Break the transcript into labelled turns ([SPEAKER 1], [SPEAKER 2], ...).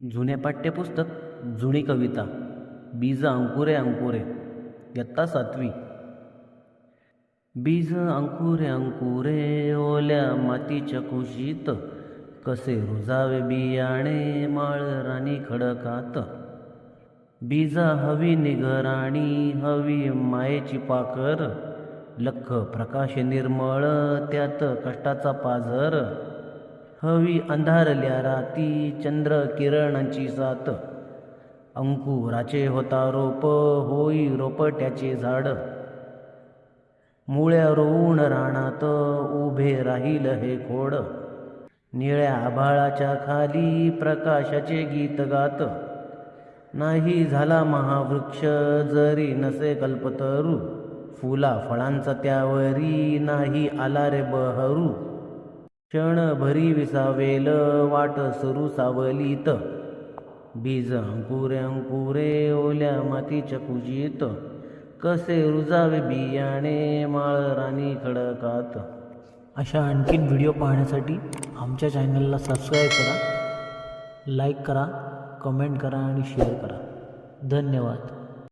[SPEAKER 1] जुने पाठ्यपुस्तक जुनी कविता बीज अंकुरे अंकुरे यत्ता सातवी. बीज अंकुरे अंकुरे ओल्या मातीच्या कुशीत कसे रुजावे बियाणे माळ राणी खडकात. बीजा हवी निघराणी हवी मायेची पाखर लख प्रकाश निर्मळ त्यात कष्टाचा पाझर. हवी अंधारल्या राती चंद्र किरणांची साथ अंकुराचे होता रोप होई रोपट्याचे झाड. मुळ्या रोवून रानात उभे राहील हे खोड. निळ्या आभाळाच्या खाली प्रकाशाचे गीत गात. नाही झाला महावृक्ष जरी नसे कल्पतरू. फुला फळांचा त्यावरी नाही आला रे बहरू. क्षणभरी विसावेल वाट सुरू सावलीत. बीज अंकुरे अंकुरे ओल्या मातीच्या कुजीत कसे रुजावे बियाणे माळ राणी खडकात.
[SPEAKER 2] अशा आणखीन व्हिडिओ पाहण्यासाठी आमच्या चॅनलला सबस्क्राईब करा लाईक करा कमेंट करा आणि शेअर करा. धन्यवाद.